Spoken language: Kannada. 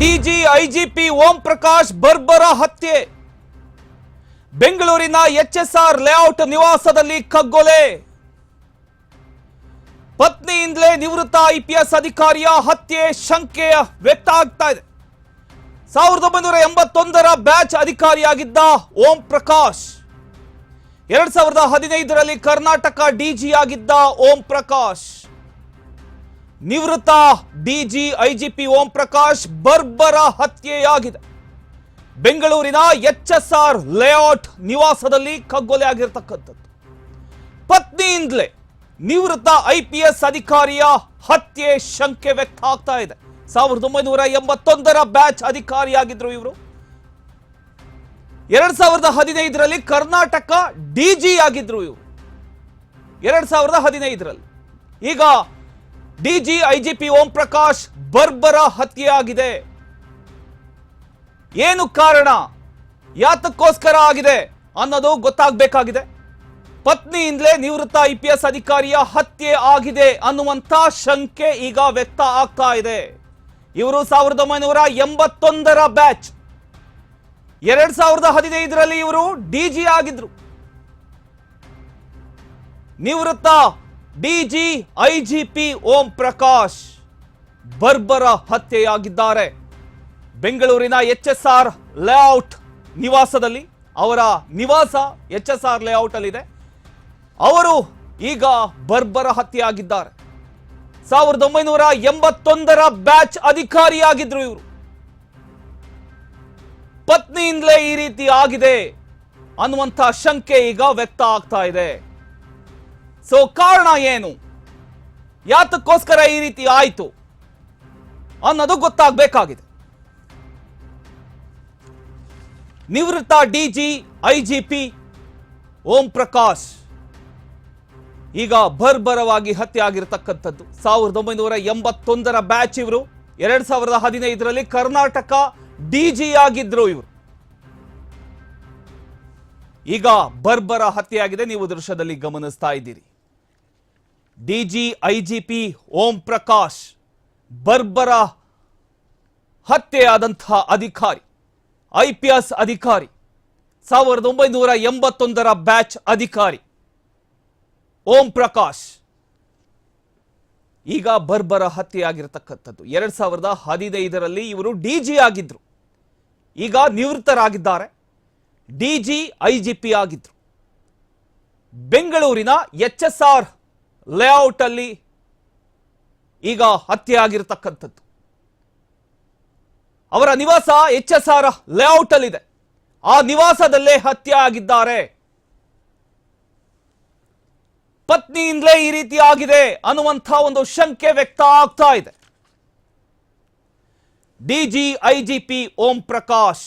ಡಿಜಿ, ಐಜಿಪಿ ಓಂ ಪ್ರಕಾಶ್ ಬರ್ಬರ ಹತ್ಯೆ. ಬೆಂಗಳೂರಿನ ಎಚ್ಎಸ್ಆರ್ ಲೇಔಟ್ ನಿವಾಸದಲ್ಲಿ ಕಗ್ಗೊಲೆ. ಪತ್ನಿಯಿಂದಲೇ ನಿವೃತ್ತ ಐಪಿಎಸ್ ಅಧಿಕಾರಿಯ ಹತ್ಯೆ ಶಂಕೆ ವ್ಯಕ್ತ ಆಗ್ತಾ ಇದೆ. ಸಾವಿರದ ಒಂಬೈನೂರ ಎಂಬತ್ತೊಂದರ ಬ್ಯಾಚ್ ಅಧಿಕಾರಿಯಾಗಿದ್ದ ಓಂ ಪ್ರಕಾಶ್. ಎರಡ್ ಸಾವಿರದ ಹದಿನೈದರಲ್ಲಿ ಕರ್ನಾಟಕ ಡಿಜಿ ಆಗಿದ್ದ ಓಂ ಪ್ರಕಾಶ್. ನಿವೃತ್ತ ಡಿಜಿ, ಐಜಿಪಿ ಓಂ ಪ್ರಕಾಶ್ ಬರ್ಬರ ಹತ್ಯೆಯಾಗಿದೆ. ಬೆಂಗಳೂರಿನ ಎಚ್ಎಸ್ಆರ್ ಲೇಔಟ್ ನಿವಾಸದಲ್ಲಿ ಕಗ್ಗೊಲೆ ಆಗಿರತಕ್ಕಂಥದ್ದು. ಪತ್ನಿಯಿಂದಲೇ ನಿವೃತ್ತ ಐಪಿಎಸ್ ಅಧಿಕಾರಿಯ ಹತ್ಯೆ ಶಂಕೆ ವ್ಯಕ್ತ ಆಗ್ತಾ ಇದೆ. ಸಾವಿರದ ಒಂಬೈನೂರ ಎಂಬತ್ತೊಂದರ ಬ್ಯಾಚ್ ಅಧಿಕಾರಿಯಾಗಿದ್ರು ಇವರು. ಎರಡ್ ಸಾವಿರದ ಹದಿನೈದರಲ್ಲಿ ಕರ್ನಾಟಕ ಡಿಜಿ ಆಗಿದ್ರು ಇವರು. ಎರಡ್ ಸಾವಿರದ ಹದಿನೈದರಲ್ಲಿ. ಈಗ ಡಿಜಿ ಐಜಿಪಿ ಓಂ ಪ್ರಕಾಶ್ ಬರ್ಬರ ಹತ್ಯೆಯಾಗಿದೆ. ಏನು ಕಾರಣ? ಯಾತಕ್ಕೋಸ್ಕರ ಆಗಿದೆ ಅನ್ನೋದು ಗೊತ್ತಾಗಬೇಕಾಗಿದೆ. ಪತ್ನಿಯಿಂದಲೇ ನಿವೃತ್ತ ಐ ಪಿ ಎಸ್ ಅಧಿಕಾರಿಯ ಹತ್ಯೆ ಆಗಿದೆ ಅನ್ನುವಂಥ ಶಂಕೆ ಈಗ ವ್ಯಕ್ತ ಆಗ್ತಾ ಇದೆ. ಇವರು ಸಾವಿರದ ಒಂಬೈನೂರ ಎಂಬತ್ತೊಂದರ ಬ್ಯಾಚ್. ಎರಡ್ ಸಾವಿರದ ಹದಿನೈದರಲ್ಲಿ ಇವರು ಡಿಜಿ ಆಗಿದ್ರು. ನಿವೃತ್ತ ಡಿಜಿ ಐಜಿಪಿ ಓಂ ಪ್ರಕಾಶ್ ಬರ್ಬರ ಹತ್ಯೆಯಾಗಿದ್ದಾರೆ. ಬೆಂಗಳೂರಿನ ಎಚ್ ಎಸ್ ಆರ್ ಲೇಔಟ್ ನಿವಾಸದಲ್ಲಿ, ಅವರ ನಿವಾಸ ಎಚ್ ಎಸ್ ಆರ್ ಲೇಔಟ್ ಅಲ್ಲಿದೆ ಅವರು ಈಗ ಬರ್ಬರ ಹತ್ಯೆಯಾಗಿದ್ದಾರೆ. ಸಾವಿರದ ಒಂಬೈನೂರ ಎಂಬತ್ತೊಂದರ ಬ್ಯಾಚ್ ಅಧಿಕಾರಿಯಾಗಿದ್ರು ಇವರು. ಪತ್ನಿಯಿಂದಲೇ ಈ ರೀತಿ ಆಗಿದೆ ಅನ್ನುವಂಥ ಶಂಕೆ ಈಗ ವ್ಯಕ್ತ ಆಗ್ತಾ ಇದೆ. ಸೊ ಕಾರಣ ಏನು? ಯಾತಕ್ಕೋಸ್ಕರ ಈ ರೀತಿ ಆಯಿತು? ಅನ್ನೋದು ಗೊತ್ತಾಗಬೇಕಾಗಿದೆ. ನಿವೃತ್ತ ಡಿಜಿ ಐಜಿಪಿ ಓಂ ಪ್ರಕಾಶ್. ಈಗ ಬರ್ಬರವಾಗಿ ಹತ್ಯೆ ಆಗಿರತಕ್ಕಂಥದ್ದು. ಸಾವಿರದ ಒಂಬೈನೂರ ಎಂಬತ್ತೊಂದರ ಬ್ಯಾಚ್ ಇವರು. ಎರಡ್ ಸಾವಿರದ ಹದಿನೈದರಲ್ಲಿ ಕರ್ನಾಟಕ ಡಿಜಿ ಆಗಿದ್ರು ಇವರು. ಈಗ ಬರ್ಬರ ಹತ್ಯೆಯಾಗಿದೆ. ನೀವು ದೃಶ್ಯದಲ್ಲಿ ಗಮನಿಸ್ತಾ ಇದ್ದೀರಿ. ಡಿಜಿ, ಐಜಿಪಿ, ಓಂ ಪ್ರಕಾಶ್, ಬರ್ಬರ ಹತ್ಯೆಯಾದಂತಹ ಅಧಿಕಾರಿ ಐ ಪಿ ಎಸ್ ಅಧಿಕಾರಿ, ಸಾವಿರದ ಒಂಬೈನೂರ ಎಂಬತ್ತೊಂದರ ಬ್ಯಾಚ್ ಅಧಿಕಾರಿ, ಓಂ ಪ್ರಕಾಶ್. ಈಗ ಬರ್ಬರ ಹತ್ಯೆಯಾಗಿರತಕ್ಕಂಥದ್ದು. ಎರಡ್ ಸಾವಿರದ ಹದಿನೈದರಲ್ಲಿ ಇವರು ಡಿಜಿ ಆಗಿದ್ರು. ಈಗ ನಿವೃತ್ತರಾಗಿದ್ದಾರೆ. ಡಿಜಿ, ಐಜಿಪಿ ಆಗಿದ್ರು. ಬೆಂಗಳೂರಿನ ಎಚ್ ಎಸ್ ಆರ್ ಲೇಔಟ್ ಅಲ್ಲಿ ಈಗ ಹತ್ಯೆ ಆಗಿರತಕ್ಕಂಥದ್ದು ಅವರ ನಿವಾಸ ಎಚ್ ಎಸ್ ಆರ್ ಲೇಔಟ್ ಅಲ್ಲಿದೆ. ಆ ನಿವಾಸದಲ್ಲೇ ಹತ್ಯೆ ಆಗಿದ್ದಾರೆ ಪತ್ನಿಯಿಂದಲೇ ಈ ರೀತಿ ಆಗಿದೆ ಅನ್ನುವಂಥ ಒಂದು ಶಂಕೆ ವ್ಯಕ್ತ ಆಗ್ತಾ ಇದೆ. DG IGP Om Prakash.